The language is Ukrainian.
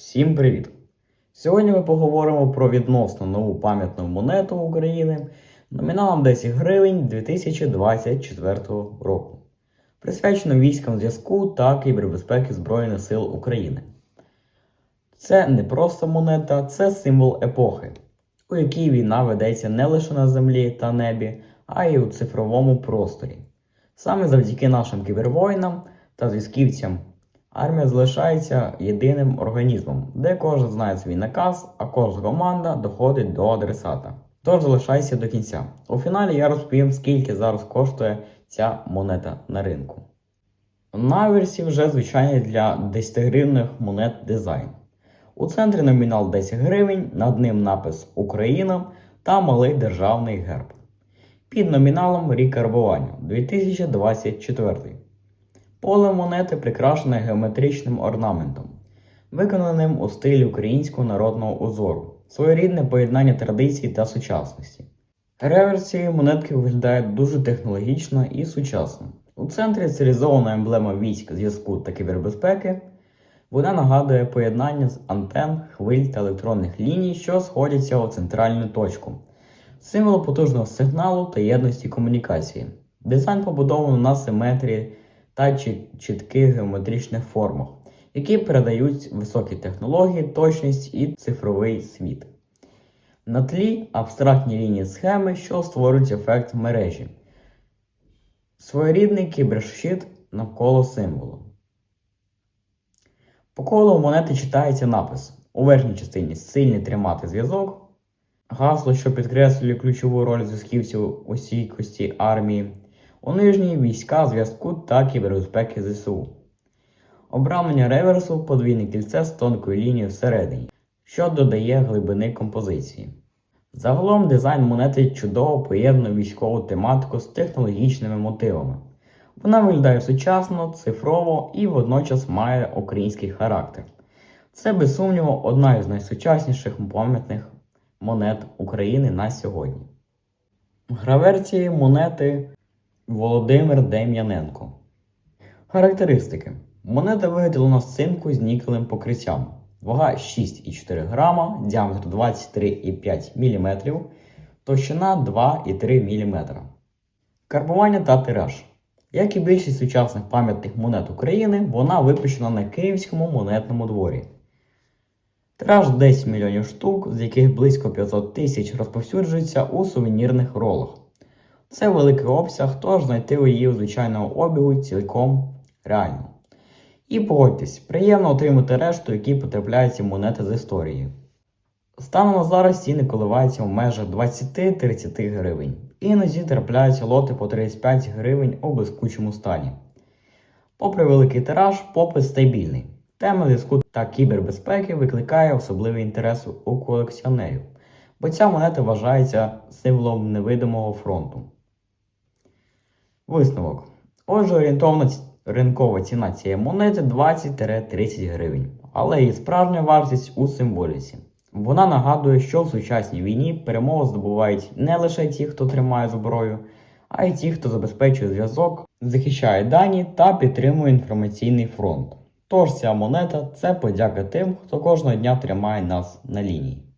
Всім привіт! Сьогодні ми поговоримо про відносно нову пам'ятну монету України номіналом 10 гривень 2024 року, присвячену військам зв'язку та кібербезпеки Збройних сил України. Це не просто монета, це символ епохи, у якій війна ведеться не лише на землі та небі, а й у цифровому просторі. Саме завдяки нашим кібервоїнам та зв'язківцям армія залишається єдиним організмом, де кожен знає свій наказ, а кожна команда доходить до адресата. Тож залишайся до кінця. У фіналі я розповім, скільки зараз коштує ця монета на ринку. На версії вже звичайний для 10 гривних монет дизайн. У центрі номінал 10 гривень, над ним напис Україна та малий державний герб. Під номіналом рік карбування 2024. Поле монети прикрашене геометричним орнаментом, виконаним у стилі українського народного узору, своєрідне поєднання традицій та сучасності. Реверс цієї монетки виглядає дуже технологічно і сучасно. У центрі стилізована емблема військ зв'язку та кібербезпеки. Вона нагадує поєднання з антен, хвиль та електронних ліній, що сходяться у центральну точку. Символ потужного сигналу та єдності комунікації. Дизайн побудовано на симетрії та чітких геометричних формах, які передають високі технології, точність і цифровий світ. На тлі абстрактні лінії схеми, що створюють ефект мережі. Своєрідний кіберщит навколо символу. По колу монети читається напис у верхній частині сильний тримати зв'язок, гасло, що підкреслює ключову роль зв'язківців у стійкості армії, у нижній війська зв'язку та кібербезпеки ЗСУ. Обрамлення реверсу подвійне кільце з тонкою лінією всередині, що додає глибини композиції. Загалом дизайн монети чудово поєднує військову тематику з технологічними мотивами. Вона виглядає сучасно, цифрово і водночас має український характер. Це, без сумніву, одна із найсучасніших пам'ятних монет України на сьогодні. Гравер цієї монети Володимир Дем'яненко. Характеристики. Монета виготовлена з цинку з нікелем покриттям. Вага 6,4 грама, діаметр 23,5 мм, товщина 2,3 мм. Карбування та тираж. Як і більшість сучасних пам'ятних монет України, вона випущена на Київському монетному дворі. Тираж 10 мільйонів штук, з яких близько 500 тисяч розповсюджується у сувенірних ролах. Це великий обсяг, тож знайти її у звичайному обігу цілком реально. І погодьтесь, приємно отримати решту, які потрапляються монети з історії. Станом на зараз ціни коливаються в межах 20-30 гривень. Іноді трапляються лоти по 35 гривень у блискучому стані. Попри великий тираж, попит стабільний. Тема зв'язку та кібербезпеки викликає особливий інтерес у колекціонерів, бо ця монета вважається символом невидимого фронту. Висновок. Отже, орієнтовна ринкова ціна цієї монети 20-30 гривень, але її справжня вартість у символіці. Вона нагадує, що в сучасній війні перемогу здобувають не лише ті, хто тримає зброю, а й ті, хто забезпечує зв'язок, захищає дані та підтримує інформаційний фронт. Тож ця монета це подяка тим, хто кожного дня тримає нас на лінії.